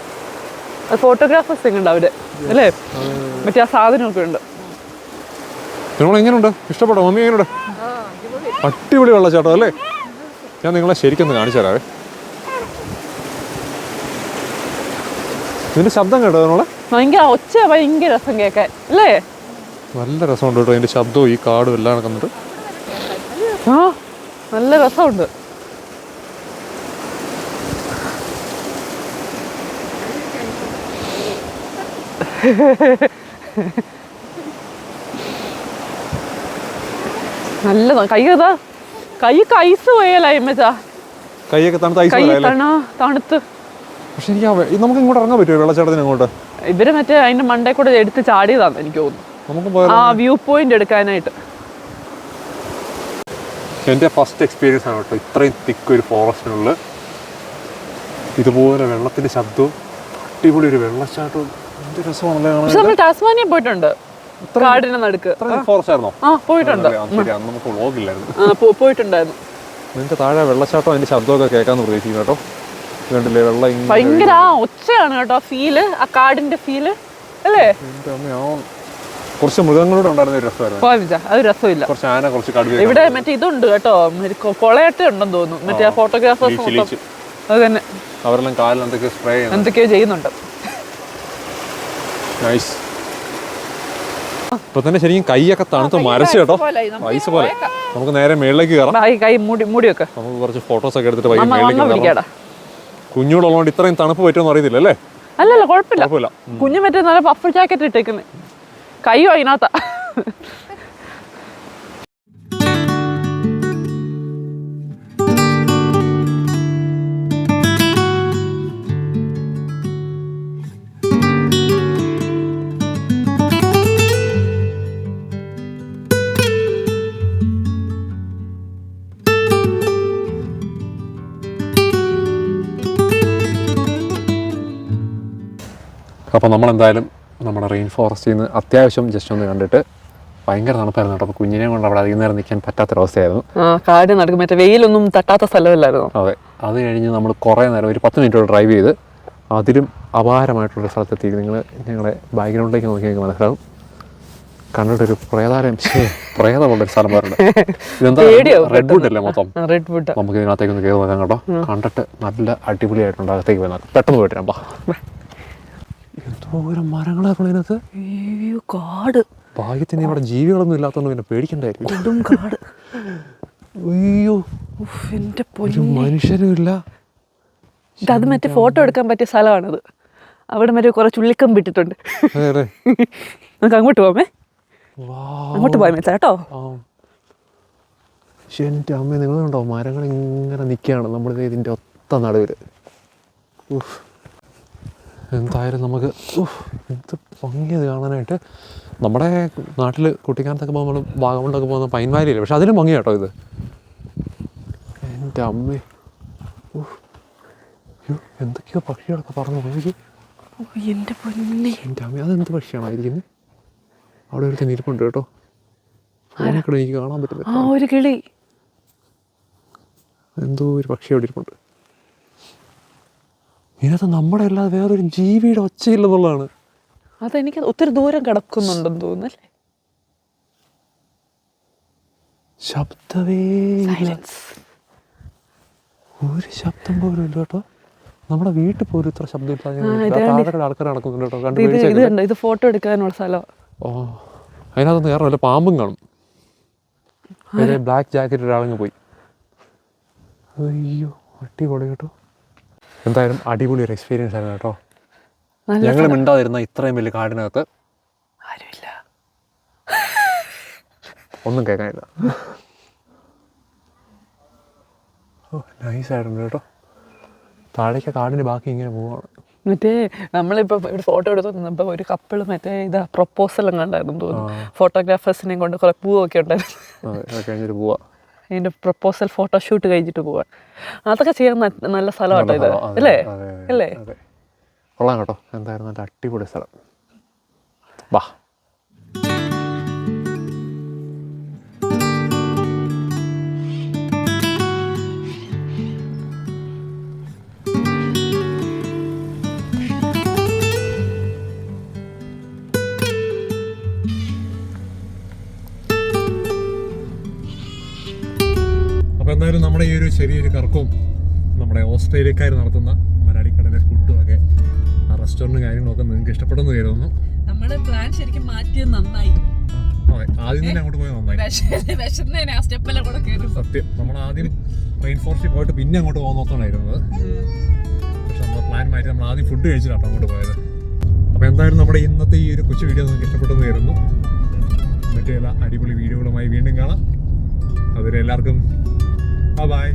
ഫോട്ടോഗ്രാഫേഴ്സ് ഉണ്ട് അവിടെ അല്ലേ? മറ്റേ ആ സാധനമൊക്കെ ഉണ്ട്. നിങ്ങൾ എങ്ങനെയുണ്ട് ഇഷ്ടപ്പെട്ടോ? മമ്മി എങ്ങനെയുണ്ട് അടിപൊളി വെള്ളച്ചാട്ടം അല്ലേ? ഞാൻ നിങ്ങളെ ശരിക്കൊന്ന് കാണിച്ചു തരാവേ. ഇതിന്റെ ശബ്ദം കേട്ടോ നമ്മളെ ഭയങ്കര ഒച്ച ഭയങ്കര രസം കേൾക്കാൻ അല്ലേ? നല്ല രസമുണ്ട് കേട്ടോ ഇതിന്റെ ശബ്ദവും ഈ കാടും എല്ലാം കണ്ടിട്ട് ആ നല്ല രസമുണ്ട്. (laughs) നല്ലതാ കൈ കഥാ കൈ കൈസ് പോയാലായി മച്ചാ കൈയൊക്കെ തണുത്ത് ഐസ് കൈ തണ തണുത്ത്. പക്ഷെ എനിക്ക് നമുക്ക് ഇങ്ങോട്ട് ഇറങ്ങാൻ പറ്റുമോ വെള്ളച്ചാട്ടത്തിന് അങ്ങോട്ട്? ഇവർ മറ്റേ അതിന്റെ മണ്ടേ കൂടെ എടുത്ത് ചാടിയതാന്ന് എനിക്ക് തോന്നുന്നു. പോയാലോ? ആ വ്യൂ പോയിന്റ് എടുക്കാനായിട്ട്. എന്റെ ഫസ്റ്റ് എക്സ്പീരിയൻസ് ആണ് കേട്ടോ ഇത്രയും തിക്ക് ഒരു ഫോറസ്റ്റിനുള്ളിൽ. ഇതുപോലെ വെള്ളത്തിന്റെ ശബ്ദവും അടിപൊളി ഒരു വെള്ളച്ചാട്ടവും പക്ഷെ നമ്മൾ ടാസ്മാനിയ പോയിട്ടുണ്ട്. കാടിന് നടുക്ക്. ഫോറസ്റ്റ് ആയിരുന്നോ? ആ പോയിട്ടുണ്ട്. അന്ന് നമുക്ക് വ്ളോഗില്ലായിരുന്നു പോ- പോയിട്ടുണ്ടായിരുന്നു. നിന്റെ താഴെ വെള്ളച്ചാട്ടം അതിന്റെ ശബ്ദമൊക്കെ കേൾക്കാന്ന് പ്രതീക്ഷിക്കുന്നു കേട്ടോ. കണ്ടില്ലേ വെള്ളം ഭയങ്കര ആ ഒച്ചയാണ് കേട്ടോ ഫീൽ ആ കാടിന്റെ ഫീൽ അല്ലേ? കുറച്ച് മൃഗങ്ങളോട് ഉണ്ടായിരുന്ന ഒരു രസമായിരുന്നു. അത് രസമില്ല. കുറച്ച് ആന കുറച്ച് കടുവ ഇവിടെ മറ്റേ ഇതുണ്ട് കേട്ടോ കൊളയട്ട ഉണ്ടെന്ന് തോന്നുന്നു. മറ്റേ ഫോട്ടോഗ്രാഫേഴ്സ്. അത് തന്നെ. അവരെല്ലാം കാലിൽ എന്തൊക്കെ സ്പ്രേ എന്തൊക്കെയോ ചെയ്യുന്നുണ്ട്. നൈസ് ഇപ്പൊ തന്നെ ശരിക്കും കൈയൊക്കെ തണുത്ത് മരച്ച് കേട്ടോ. ഐസ് പോലെ. നമുക്ക് നേരെ മേളിലേക്ക് കയറാം. കൈ മൂടി നമുക്ക് കുറച്ച് ഫോട്ടോസ് ഒക്കെ എടുത്തിട്ട് വൈകി മേളിലേക്ക് കുഞ്ഞുങ്ങളുള്ളതുകൊണ്ട് ഇത്രയും തണുപ്പ് പറ്റുമെന്ന് അറിയത്തില്ല അല്ലേ? അല്ലല്ല കുഴപ്പമില്ല. കുഞ്ഞു മറ്റേ നല്ല പഫ് ജാക്കറ്റ് ഇട്ടേക്കുന്നത് കയ്യോ അതിനകത്താ. (laughs) അപ്പോൾ നമ്മൾ എന്തായാലും നമ്മുടെ റെയിൻ ഫോറസ്റ്റിൽ നിന്ന് അത്യാവശ്യം ജസ്റ്റ് ഒന്ന് കണ്ടിട്ട് ഭയങ്കര തണുപ്പായിരുന്നു കേട്ടോ. അപ്പോൾ കുഞ്ഞിനെ കൊണ്ട് അവിടെ അധികം നേരം നിൽക്കാൻ പറ്റാത്തൊരവസ്ഥയായിരുന്നു കാട് നടക്കും. മറ്റേ വെയിലൊന്നും തട്ടാത്ത സ്ഥലമല്ലായിരുന്നു? അതെ. അത് കഴിഞ്ഞ് നമ്മൾ കുറേ നേരം ഒരു പത്ത് മിനിറ്റ് ഡ്രൈവ് ചെയ്ത് അതിലും അപാരമായിട്ടുള്ള സ്ഥലത്തെത്തി. നിങ്ങൾ ഞങ്ങളെ ബാക്ക്ഗ്രൗണ്ടിലേക്ക് നോക്കി നിങ്ങൾക്ക് മനസ്സിലാവും. കണ്ടിട്ടൊരു പ്രേതാലയം പ്രേതമുള്ള ഒരു സ്ഥലം പറയുന്നത് ഇതെന്താ റെഡ് വുഡ് അല്ലേ മൊത്തം? റെഡ് വുഡ് നമുക്ക് ഇതിനകത്തേക്ക് ഒന്ന് കയറി നോക്കാം കേട്ടോ. കണ്ടിട്ട് നല്ല അടിപൊളിയായിട്ടുണ്ട് അകത്തേക്ക് പോയി പെട്ടെന്ന് പോയിട്ട് എന്തോരം മരങ്ങളൊക്കെ ഇതിനകത്ത്. അയ്യോ കാട്. ഭാഗ്യത്തിന് ഇവിടെ ജീവികളൊന്നും ഇല്ലാത്തതുകൊണ്ട് പിന്നെ പേടിക്കണ്ടായിരിക്കും കൊടും കാട്. അയ്യോ. ഉഫ്, എന്റെ ഒരു പൊന്നു. മനുഷ്യനും ഇല്ല. അത് മറ്റേ ഫോട്ടോ എടുക്കാൻ പറ്റിയ സ്ഥലമാണത്. അവിടെ മറ്റേ കുറെ ഉള്ളിക്കം വിട്ടിട്ടുണ്ട് അതെ അതെ. നമുക്ക് അങ്ങോട്ട് പോകാമേ അങ്ങോട്ട് പോയാൽ മതി കേട്ടോ. ആ. ശ്ശെ, എന്റെ അമ്മ നിങ്ങൾ കണ്ടോ മരങ്ങൾ ഇങ്ങനെ നിൽക്കുകയാണ് നമ്മളിത് ഇതിന്റെ ഒത്ത നടുവിൽ ഉഫ്. എന്തായാലും നമുക്ക് എന്ത് ഭംഗിയത് കാണാനായിട്ട്. നമ്മുടെ നാട്ടിൽ കുട്ടിക്കാലത്തൊക്കെ പോകുമ്പോൾ നമ്മൾ വാഗമണ്ണൊക്കെ പോകുന്ന പൈൻ വാലിയില്ലേ? പക്ഷെ അതിലും ഭംഗി കേട്ടോ ഇത്. എന്റെ അമ്മ. എന്തൊക്കെയോ പക്ഷികളൊക്കെ പറഞ്ഞു പോയി. എന്റെ പൊന്നി. എന്റെ അമ്മ അതെന്ത് പക്ഷിയാണോ ഇരിക്കുന്നത് അവിടെ ഒരു തിരിപ്പുണ്ട് കേട്ടോ. ഫോണിൽ എനിക്ക് കാണാൻ പറ്റുന്നില്ല ആ ഒരു കിളി. എന്തോ ഒരു പക്ഷി അവിടെ ഇരിപ്പുണ്ട്. ഇതിനകത്ത് നമ്മുടെ അല്ലാതെ വേറൊരു ജീവിയുടെ ഒച്ചയില്ലെന്നുള്ളതാണ്. അതെനിക്ക് ഒത്തിരി ദൂരം കിടക്കുന്നുണ്ടെന്ന് തോന്നുന്നല്ലേ? ശബ്ദമേ. ഒരു ശബ്ദം പോലും ഇല്ല കേട്ടോ. നമ്മുടെ വീട്ടിൽ പോലും ഇത്ര ശബ്ദം ഇല്ല. ആ, ഇത് കണ്ടി- താഴെ ആൾക്കാർ നടക്കുന്നുണ്ട് കേട്ടോ. ഇത് ഫോട്ടോ എടുക്കാനുള്ള സ്ഥലം. ഓ അതിനകത്തൊന്നും വേറെ വല്ല പാമ്പും കാണും. ബ്ലാക്ക് ജാക്കറ്റ് ഒരാളങ്ങ് പോയി. അയ്യോ അടിപൊളി കേട്ടോ. എന്തായാലും അടിപൊളി ഒരു എക്സ്പീരിയൻസ് ആയിരുന്നു കേട്ടോ. ഞങ്ങൾ മിണ്ടാതിരുന്ന ഇത്രയും വലിയ കാടിനകത്ത് ആരുമില്ല. ഒന്നും കേൾക്കാനില്ല. ഓ നൈസായിട്ടുണ്ട് കേട്ടോ. താഴേക്ക് കാടിന് ബാക്കി ഇങ്ങനെ പോവാണ്. മറ്റേ നമ്മളിപ്പോ ഇവിടെ ഫോട്ടോ എടുത്തു നിന്നപ്പോൾ ഒരു കപ്പിൾ മറ്റേ ഇതാ പ്രൊപ്പോസലും കണ്ടായിരുന്നു തോന്നുന്നു. ഫോട്ടോഗ്രാഫേഴ്സിനെയും കൊണ്ട് കുറെ പൂവൊക്കെ ഉണ്ടായിരുന്നു. കഴിഞ്ഞിട്ട് പോവാ. അതിന്റെ പ്രപ്പോസൽ ഫോട്ടോഷൂട്ട് കഴിഞ്ഞിട്ട് പോവാൻ. അതൊക്കെ ചെയ്യാൻ നല്ല സ്ഥലമാട്ടോ ഇത്. അല്ലേ? അല്ലേ. കൊള്ളാം കേട്ടോ. എന്തായാലും നല്ല അടിപൊളി സ്ഥലം. വാ. ചെറിയൊരു കറക്കവും നമ്മുടെ ഓസ്ട്രേലിയക്കാർ നടത്തുന്ന മലയാളിക്കടലെ ഫുഡും ഒക്കെ ആ റെസ്റ്റോറന്റും കാര്യങ്ങളൊക്കെ നിങ്ങൾക്ക് ഇഷ്ടപ്പെടുന്നു കരുതുന്നു. നമ്മുടെ പ്ലാൻ ശരിക്കും മാറ്റിയത് നന്നായി. ആദ്യം തന്നെ അങ്ങോട്ട് പോയാൽ നന്നായി. സത്യം. നമ്മൾ ആദ്യം റെയിൻ ഫോറസ്റ്റിൽ പോയിട്ട് പിന്നെ അങ്ങോട്ട് പോകാൻ നോക്കണായിരുന്നത് പക്ഷെ നമ്മുടെ പ്ലാൻ മാറ്റി നമ്മൾ ആദ്യം ഫുഡ് കഴിച്ചിട്ടാണ് അങ്ങോട്ട് പോയത്. അപ്പോൾ എന്തായാലും നമ്മുടെ ഇന്നത്തെ ഈ ഒരു കൊച്ചു വീഡിയോ നിങ്ങൾക്ക് ഇഷ്ടപ്പെട്ടെന്ന് കരുതുന്നു. മറ്റു അടിപൊളി വീഡിയോകളുമായി വീണ്ടും കാണാം. അതുവരെ എല്ലാവർക്കും ബൈ